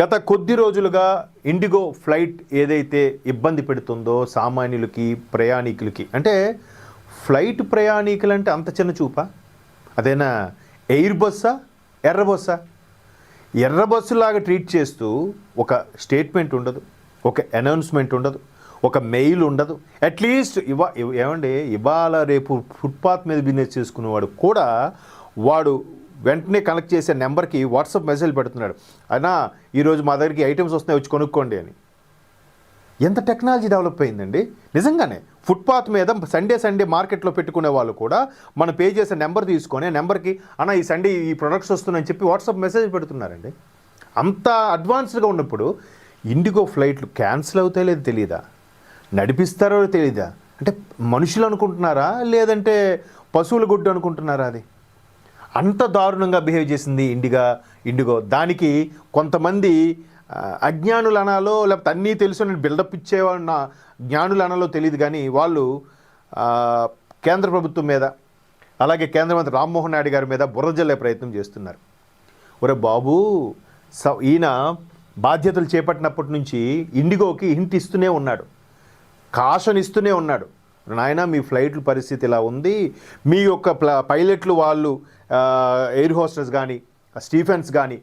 గత కొద్ది రోజులుగా ఇండిగో ఫ్లైట్ ఏదైతే ఇబ్బంది పెడుతుందో సామాన్యులకి ప్రయాణికులకి అంటే ఫ్లైట్ ప్రయాణికులు అంటే అంత చిన్న చూపా? అదేనా? ఎయిర్ బస్సా? ఎర్ర బస్సా? ఎర్ర బస్సులాగా ట్రీట్ చేస్తూ ఒక స్టేట్మెంట్ ఉండదు ఒక అనౌన్స్మెంట్ ఉండదు ఒక మెయిల్ ఉండదు. అట్లీస్ట్ ఇవా ఏమండి ఇవాళ రేపు ఫుట్పాత్ మీద బిజినెస్ చేసుకునేవాడు కూడా వాడు వెంటనే కనెక్ట్ చేసే నెంబర్కి వాట్సాప్ మెసేజ్ పెడుతున్నాడు. అయినా ఈరోజు మా దగ్గరికి ఐటమ్స్ వస్తున్నాయి వచ్చి కొనుక్కోండి అని. ఎంత టెక్నాలజీ డెవలప్ అయిందండి? నిజంగానే ఫుట్పాత్ మీద సండే సండే మార్కెట్లో పెట్టుకునే వాళ్ళు కూడా మనం పే చేసే నెంబర్ తీసుకొని నెంబర్కి అన్న ఈ సండే ఈ ప్రొడక్ట్స్ వస్తున్నాయని చెప్పి వాట్సాప్ మెసేజ్ పెడుతున్నారండి. అంత అడ్వాన్స్డ్గా ఉన్నప్పుడు ఇండిగో ఫ్లైట్లు క్యాన్సిల్ అవుతాయో లేదో తెలియదా నడిపిస్తారో తెలియదా అంటే మనుషులు అనుకుంటున్నారా? లేదంటే పశువుల గుడ్డు అనుకుంటున్నారా అది? అంత దారుణంగా బిహేవ్ చేసింది ఇండిగా ఇండిగో. దానికి కొంతమంది అజ్ఞానులనాలో అజ్ఞానులు అనాలో లేకపోతే అన్నీ తెలుసు నేను బిల్డప్ ఇచ్చేవాళ్ళ జ్ఞానులు అనాలో తెలియదు కానీ వాళ్ళు కేంద్ర ప్రభుత్వం మీద అలాగే కేంద్ర మంత్రి రామ్మోహన్ నాయుడు గారి మీద బుర్రజల్లే ప్రయత్నం చేస్తున్నారు. ఒరే బాబు స ఈయన బాధ్యతలు చేపట్టినప్పటి నుంచి ఇండిగోకి హింట్ ఇస్తూనే ఉన్నాడు. కాషన్ ఇస్తూనే ఉన్నాడు. నాయన మీ ఫ్లైట్ల పరిస్థితి ఇలా ఉంది. మీ యొక్క ప్ల పైలట్లు వాళ్ళు ఎయిర్ హోస్టర్స్ కానీ స్టీఫెన్స్ కానీ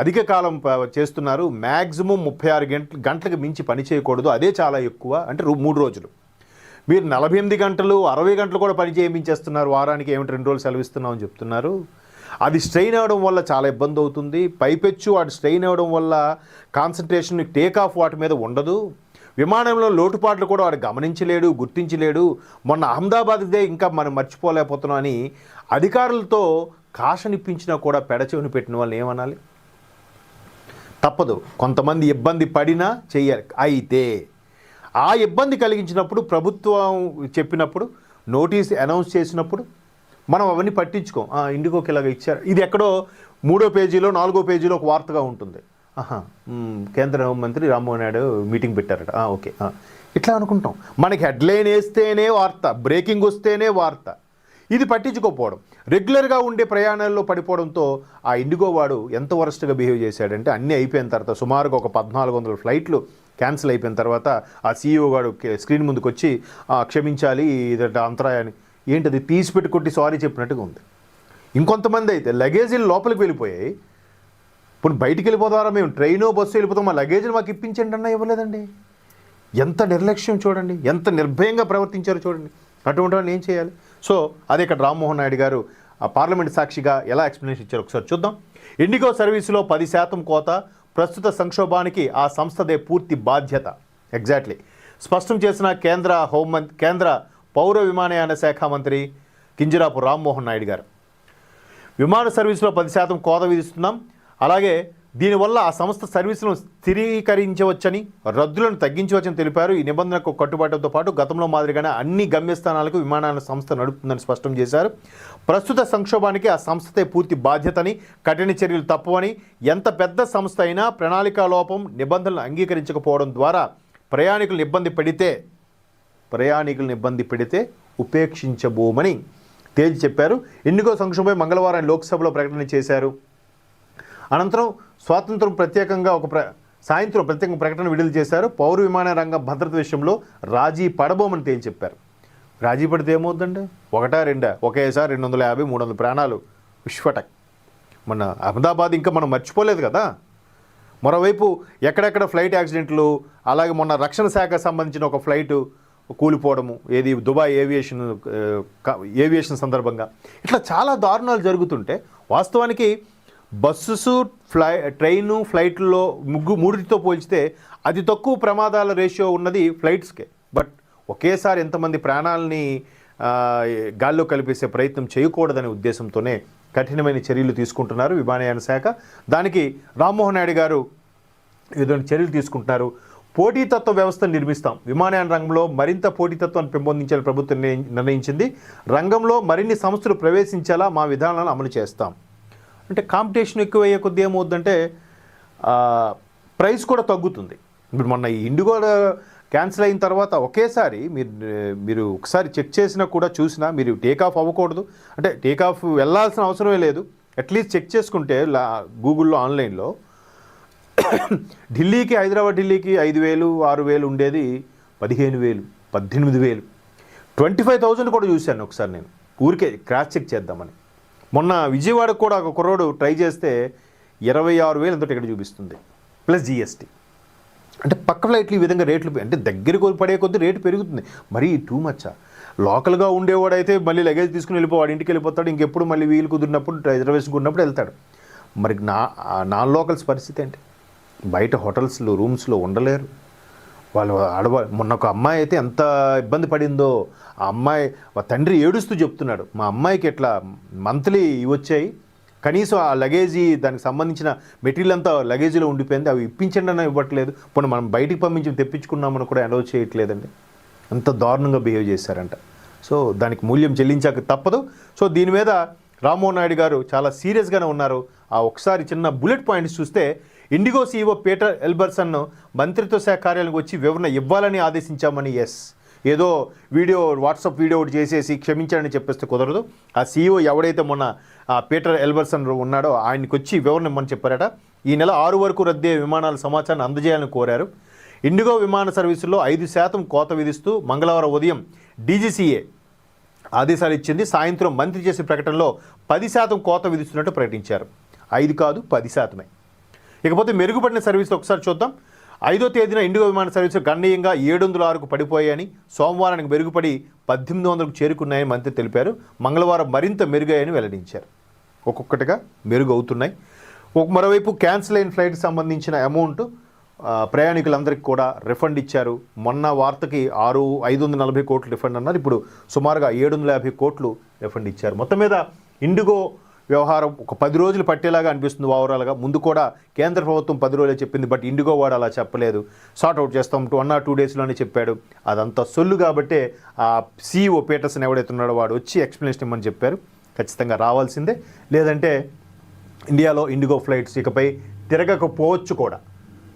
అధిక కాలం చేస్తున్నారు. మ్యాక్సిమం ముప్పై ఆరు గంటలు గంటలకు మించి పని చేయకూడదు. అదే చాలా ఎక్కువ అంటే మూడు రోజులు. మీరు నలభై ఎనిమిది గంటలు అరవై గంటలు కూడా పని చేయించేస్తున్నారు. వారానికి ఏమిటి రెండు రోజులు సెలవిస్తున్నామని చెప్తున్నారు. అది స్ట్రెయిన్ అవ్వడం వల్ల చాలా ఇబ్బంది అవుతుంది. పైపెచ్చు వాటి స్ట్రెయిన్ అవ్వడం వల్ల కాన్సన్ట్రేషన్ టేక్ ఆఫ్ వాటి మీద ఉండదు. విమానంలో లోటుపాట్లు కూడా వాడు గమనించలేడు గుర్తించలేడు. మొన్న అహ్మదాబాద్దే ఇంకా మనం మర్చిపోలేకపోతున్నాం అని అధికారులతో కాషనిప్పించినా కూడా పెడచెవిని పెట్టిన వాళ్ళని ఏమనాలి? తప్పదు. కొంతమంది ఇబ్బంది పడినా చెయ్యాలి. అయితే ఆ ఇబ్బంది కలిగించినప్పుడు ప్రభుత్వం చెప్పినప్పుడు నోటీస్ అనౌన్స్ చేసినప్పుడు మనం అవన్నీ పట్టించుకోం. ఆ, ఇండిగోకి ఇలాగ ఇచ్చారు. ఇది ఎక్కడో మూడో పేజీలో నాలుగో పేజీలో ఒక వార్తగా ఉంటుంది. కేంద్ర హోంమంత్రి రామ్మోహన్ నాయుడు మీటింగ్ పెట్టారట. ఓకే. ఇట్లా అనుకుంటాం. మనకి హెడ్లైన్ వేస్తేనే వార్త బ్రేకింగ్ వస్తేనే వార్త. ఇది పట్టించుకోకపోవడం. రెగ్యులర్గా ఉండే ప్రయాణాల్లో పడిపోవడంతో ఆ ఇండిగో వాడు ఎంత వరస్ట్గా బిహేవ్ చేశాడంటే అన్నీ అయిపోయిన తర్వాత సుమారుగా ఒక పద్నాలుగు వందల ఫ్లైట్లు క్యాన్సిల్ అయిపోయిన తర్వాత ఆ సీఈఓ వాడు స్క్రీన్ ముందుకు వచ్చి క్షమించాలి ఇది అంతరాయాన్ని. ఏంటది? తీసి పెట్టి కొట్టి సారీ చెప్పినట్టుగా ఉంది. ఇంకొంతమంది అయితే లగేజీలు లోపలికి వెళ్ళిపోయాయి. ఇప్పుడు బయటికి వెళ్ళిపోతారా మేము? ట్రైనో బస్సు వెళ్ళిపోతాం. మా లగేజ్ని మాకు ఇప్పించండి అన్న ఇవ్వలేదండి. ఎంత నిర్లక్ష్యం చూడండి. ఎంత నిర్భయంగా ప్రవర్తించారో చూడండి. అటువంటి వాళ్ళని ఏం చేయాలి? సో అదే ఇక్కడ రామ్మోహన్ నాయుడు గారు ఆ పార్లమెంట్ సాక్షిగా ఎలా ఎక్స్ప్లెనేషన్ ఇచ్చారు ఒకసారి చూద్దాం. ఇండిగో సర్వీసులో పది శాతం కోత ప్రస్తుత సంక్షోభానికి ఆ సంస్థదే పూర్తి బాధ్యత. ఎగ్జాక్ట్లీ స్పష్టం చేసిన కేంద్ర హోంమంత్ కేంద్ర పౌర విమానయాన శాఖ మంత్రి కింజరాపు రామ్మోహన్ నాయుడు గారు. విమాన సర్వీసులో పది శాతం కోత విధిస్తున్నాం. అలాగే దీనివల్ల ఆ సంస్థ సర్వీసులను స్థిరీకరించవచ్చని రద్దులను తగ్గించవచ్చని తెలిపారు. ఈ నిబంధనకు కట్టుబాటుతో పాటు గతంలో మాదిరిగానే అన్ని గమ్యస్థానాలకు విమానాల సంస్థ నడుపుతుందని స్పష్టం చేశారు. ప్రస్తుత సంక్షోభానికి ఆ సంస్థతే పూర్తి బాధ్యతని కఠిన చర్యలు తప్పవని ఎంత పెద్ద సంస్థ అయినా ప్రణాళికా లోపం నిబంధనలు అంగీకరించకపోవడం ద్వారా ప్రయాణికులను ఇబ్బంది పెడితే ప్రయాణికులను ఇబ్బంది పెడితే ఉపేక్షించబోమని తేల్చి చెప్పారు. ఎన్నికో సంక్షోభం మంగళవారం లోక్సభలో ప్రకటన చేశారు. అనంతరం స్వాతంత్రం ప్రత్యేకంగా ఒక ప్ర సాయంత్రం ప్రత్యేక ప్రకటన విడుదల చేశారు. పౌర విమాన రంగం భద్రత విషయంలో రాజీ పడబోమని తేల్చి చెప్పారు రాజీ పడితే ఏమవుతుందండి? ఒకటా రెండా? ఒకేసారి రెండు వందల యాభై మూడు వందల ప్రాణాలు విశ్వటక్ మన అహ్మదాబాద్ ఇంకా మనం మర్చిపోలేదు కదా? మరోవైపు ఎక్కడెక్కడ ఫ్లైట్ యాక్సిడెంట్లు అలాగే మొన్న రక్షణ శాఖకు సంబంధించిన ఒక ఫ్లైటు కూలిపోవడము ఏది దుబాయ్ ఏవియేషన్ ఏవియేషన్ సందర్భంగా. ఇట్లా చాలా దారుణాలు జరుగుతుంటే వాస్తవానికి బస్సెస్ ఫ్లై ట్రైను ఫ్లైట్లో ముగ్గు మూడిటితో పోల్చితే అతి తక్కువ ప్రమాదాల రేషియో ఉన్నది ఫ్లైట్స్కే. బట్ ఒకేసారి ఎంతమంది ప్రాణాలని గాల్లో కలిపేసే ప్రయత్నం చేయకూడదనే ఉద్దేశంతోనే కఠినమైన చర్యలు తీసుకుంటున్నారు విమానయాన శాఖ. దానికి రామ్మోహన్ నాయుడు గారు ఏదైనా చర్యలు తీసుకుంటున్నారు. పోటీతత్వ వ్యవస్థను నిర్మిస్తాం. విమానయాన రంగంలో మరింత పోటీతత్వాన్ని పెంపొందించాలని ప్రభుత్వం నిర్ణయించింది. రంగంలో మరిన్ని సంస్థలు ప్రవేశించేలా మా విధానాలను అమలు చేస్తాం. అంటే కాంపిటీషన్ ఎక్కువ అయ్యే కొద్దీ ఏమవుద్దంటే ప్రైస్ కూడా తగ్గుతుంది. ఇప్పుడు మొన్న ఈ ఇండిగో క్యాన్సిల్ అయిన తర్వాత ఒకేసారి మీరు మీరు ఒకసారి చెక్ చేసినా కూడా చూసినా మీరు టేక్ ఆఫ్ అవ్వకూడదు. అంటే టేక్ ఆఫ్ వెళ్ళాల్సిన అవసరమే లేదు. అట్లీస్ట్ చెక్ చేసుకుంటే లా గూగుల్లో ఆన్లైన్లో ఢిల్లీకి హైదరాబాద్ ఢిల్లీకి ఐదు వేలు ఆరు వేలు ఉండేది పదిహేను వేలు పద్దెనిమిది వేలు. ట్వంటీ ఫైవ్ థౌజండ్ కూడా చూశాను ఒకసారి నేను. ఊరికే క్రాస్ చెక్ చేద్దామని. మొన్న విజయవాడకు కూడా ఒక కుర్రోడు ట్రై చేస్తే ఇరవై ఆరు వేలు ఎంతో టికెట్ చూపిస్తుంది ప్లస్ జిఎస్టీ అంటే పక్క ఫ్లైట్లు ఈ విధంగా రేట్లు అంటే దగ్గరికి పడే కొద్దీ రేటు పెరుగుతుంది. మరీ టూ మచ్చా లోకల్గా ఉండేవాడైతే మళ్ళీ లగేజ్ తీసుకుని వెళ్ళిపోవాడు ఇంటికి వెళ్ళిపోతాడు ఇంకెప్పుడు మళ్ళీ వీలు కుదిరినప్పుడు రిజర్వేషన్ కుదిరినప్పుడు వెళ్తాడు. మరి నా నాన్ లోకల్స్ పరిస్థితి ఏంటి? బయట హోటల్స్లో రూమ్స్లో ఉండలేరు. వాళ్ళు అడవ మొన్న ఒక అమ్మాయి అయితే ఎంత ఇబ్బంది పడిందో ఆ అమ్మాయి తండ్రి ఏడుస్తూ చెప్తున్నాడు మా అమ్మాయికి ఎట్లా మంత్లీ ఇవి వచ్చాయి కనీసం ఆ లగేజీ దానికి సంబంధించిన మెటీరియల్ అంతా లగేజీలో ఉండిపోయింది అవి ఇప్పించండి అని ఇవ్వట్లేదు పోనీ మనం బయటికి పంపించి తెప్పించుకున్నామని కూడా అలౌ చేయట్లేదండి. అంత దారుణంగా బిహేవ్ చేశారంట. సో దానికి మూల్యం చెల్లించాక తప్పదు. సో దీని మీద రామ్మోహన్ నాయుడు గారు చాలా సీరియస్గానే ఉన్నారు. ఆ ఒకసారి చిన్న బుల్లెట్ పాయింట్స్ చూస్తే ఇండిగో సీఈఓ పీటర్ ఎల్బర్సన్ను మంత్రిత్వ శాఖ కార్యాలయానికి వచ్చి వివరణ ఇవ్వాలని ఆదేశించామని ఎస్. ఏదో వీడియో వాట్సాప్ వీడియో ఒకటి చేసేసి క్షమించాలని చెప్పేస్తే కుదరదు. ఆ సీఈఓ ఎవడైతే మొన్న పీటర్ ఎల్బర్సన్ ఉన్నాడో ఆయనకు వచ్చి వివరణ ఇమ్మని చెప్పారట. ఈ నెల ఆరు వరకు రద్దయ్యే విమానాల సమాచారాన్ని అందజేయాలని కోరారు. ఇండిగో విమాన సర్వీసుల్లో ఐదు శాతం కోత విధిస్తూ మంగళవారం ఉదయం డీజీసీఏ ఆదేశాలు ఇచ్చింది. సాయంత్రం మంత్రి చేసే ప్రకటనలో పది శాతం కోత విధిస్తున్నట్టు ప్రకటించారు. ఐదు కాదు పది శాతమే. ఇకపోతే మెరుగుపడిన సర్వీసులు ఒకసారి చూద్దాం. ఐదో తేదీన ఇండిగో విమాన సర్వీసులు గణనీయంగా ఏడు వందల ఆరుకు పడిపోయాయని సోమవారానికి మెరుగుపడి పద్దెనిమిది వందలకు చేరుకున్నాయని మంత్రి తెలిపారు. మంగళవారం మరింత మెరుగాయని వెల్లడించారు. ఒక్కొక్కటిగా మెరుగు అవుతున్నాయి ఒక మరోవైపు క్యాన్సిల్ అయిన ఫ్లైట్కి సంబంధించిన అమౌంట్ ప్రయాణికులందరికీ కూడా రిఫండ్ ఇచ్చారు. మొన్న వార్తకి ఆరు ఐదు వందల నలభై కోట్లు రిఫండ్ అన్నారు. ఇప్పుడు సుమారుగా ఏడు వందల యాభై కోట్లు రిఫండ్ ఇచ్చారు. మొత్తం మీద ఇండిగో వ్యవహారం ఒక పది రోజులు పట్టేలాగా అనిపిస్తుంది ఓవరాల్గా. ముందు కూడా కేంద్ర ప్రభుత్వం పది రోజులే చెప్పింది బట్ ఇండిగో వాడు అలా చెప్పలేదు. సార్ట్ అవుట్ చేస్తాం వన్ ఆర్ టూ డేస్లోనే చెప్పాడు. అదంతా సొల్లు కాబట్టే ఆ సీఈఓ పీటర్సన్ ఎవడైతే ఉన్నాడో వాడు వచ్చి ఎక్స్ప్లెనేషన్ ఇమ్మని చెప్పారు. ఖచ్చితంగా రావాల్సిందే. లేదంటే ఇండియాలో ఇండిగో ఫ్లైట్స్ ఇకపై తిరగకపోవచ్చు కూడా.